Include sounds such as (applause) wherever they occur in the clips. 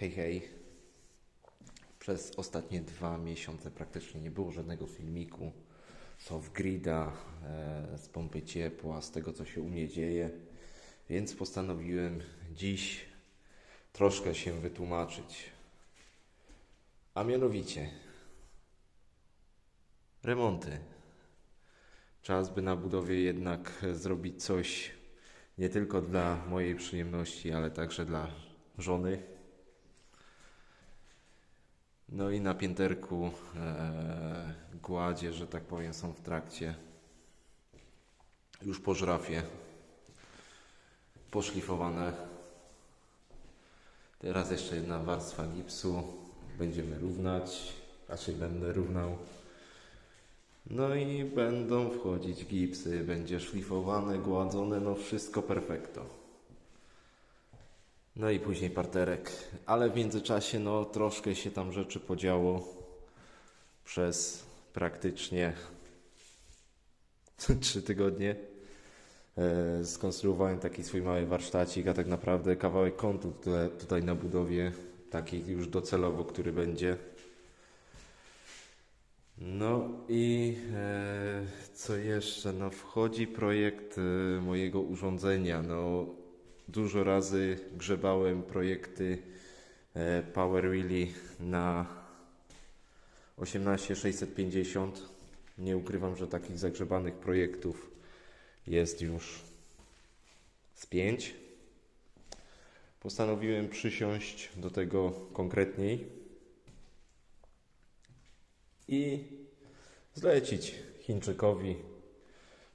Hej, hej. Przez ostatnie dwa miesiące praktycznie nie było żadnego filmiku z off-grida, e, z pompy ciepła, z tego co się u mnie dzieje, więc postanowiłem dziś troszkę się wytłumaczyć. A mianowicie remonty. Czas by na budowie jednak zrobić coś nie tylko dla mojej przyjemności, ale także dla żony. No i na pięterku e, gładzie, że tak powiem, są w trakcie. Już po żrafie. Poszlifowane. Teraz jeszcze jedna warstwa gipsu. Będziemy równać. Raczej będę równał. No i będą wchodzić gipsy. Będzie szlifowane, gładzone, no wszystko perfekto. No i później parterek. Ale w międzyczasie no troszkę się tam rzeczy podziało przez praktycznie (laughs) trzy tygodnie. E, Skonstruowałem taki swój mały warsztacik, a tak naprawdę kawałek kątu tutaj, tutaj na budowie, taki już docelowo, który będzie. No i e, co jeszcze? No wchodzi projekt e, mojego urządzenia. No dużo razy grzebałem projekty e, Power Wheelie na 18650. Nie ukrywam, że takich zagrzebanych projektów jest już z pięć. Postanowiłem przysiąść do tego konkretniej i zlecić Chińczykowi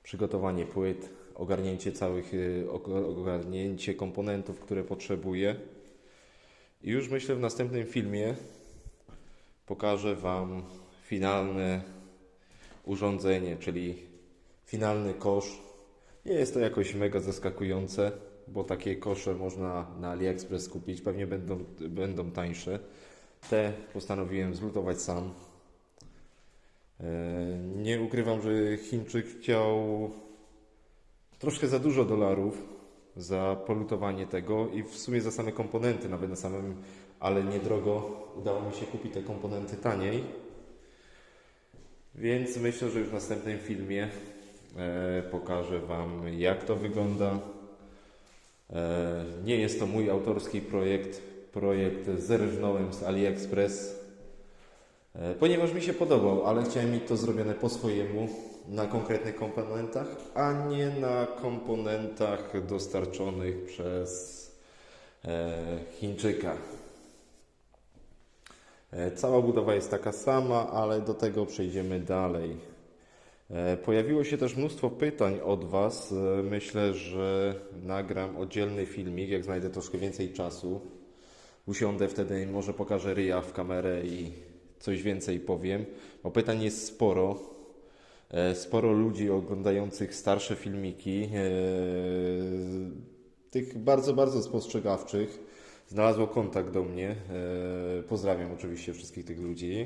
przygotowanie płyt, ogarnięcie całych, y, og- ogarnięcie komponentów, które potrzebuję. I już myślę w następnym filmie pokażę Wam finalne urządzenie, czyli finalny kosz. Nie jest to jakoś mega zaskakujące, bo takie kosze można na AliExpress kupić, pewnie będą, będą tańsze. Te postanowiłem zlutować sam. E, Nie ukrywam, że Chińczyk chciał troszkę za dużo dolarów za polutowanie tego i w sumie za same komponenty, nawet na samym, ale niedrogo udało mi się kupić te komponenty taniej. Więc myślę, że już w następnym filmie e, pokażę Wam, jak to wygląda. E, nie jest to mój autorski projekt. Projekt zerżnąłem z AliExpress. E, Ponieważ mi się podobał, ale chciałem mieć to zrobione po swojemu, na konkretnych komponentach, a nie na komponentach dostarczonych przez e, Chińczyka. E, Cała budowa jest taka sama, ale do tego przejdziemy dalej. E, Pojawiło się też mnóstwo pytań od Was. E, Myślę, że nagram oddzielny filmik, jak znajdę troszkę więcej czasu. Usiądę wtedy i może pokażę ryja w kamerę i coś więcej powiem, bo pytań jest sporo. E, Sporo ludzi oglądających starsze filmiki, e, tych bardzo, bardzo spostrzegawczych, znalazło kontakt do mnie. E, Pozdrawiam oczywiście wszystkich tych ludzi.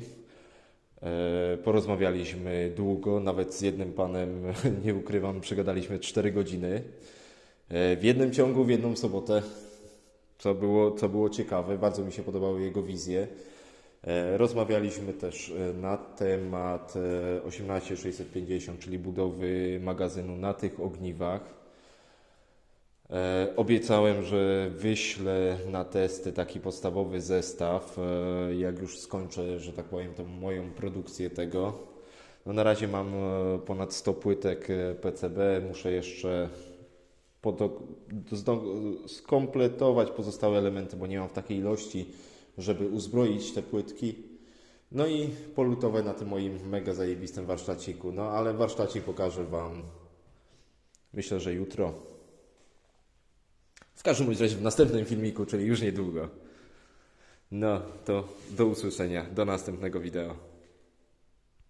Porozmawialiśmy długo, nawet z jednym panem, (laughs) nie ukrywam, przegadaliśmy 4 godziny. W jednym ciągu, w jedną sobotę, co było, co było ciekawe, bardzo mi się podobały jego wizje. E, Rozmawialiśmy też e, na temat e, 18650, czyli budowy magazynu na tych ogniwach. E, Obiecałem, że wyślę na testy taki podstawowy zestaw, e, jak już skończę, że tak powiem, tą moją produkcję tego. No na razie mam e, ponad 100 płytek e, PCB, muszę jeszcze skompletować pozostałe elementy, bo nie mam w takiej ilości, żeby uzbroić te płytki. No i polutować na tym moim mega zajebistym warsztaciku. No ale warsztacik pokażę Wam myślę, że jutro. W każdym razie w następnym filmiku, czyli już niedługo. No to do usłyszenia, do następnego wideo.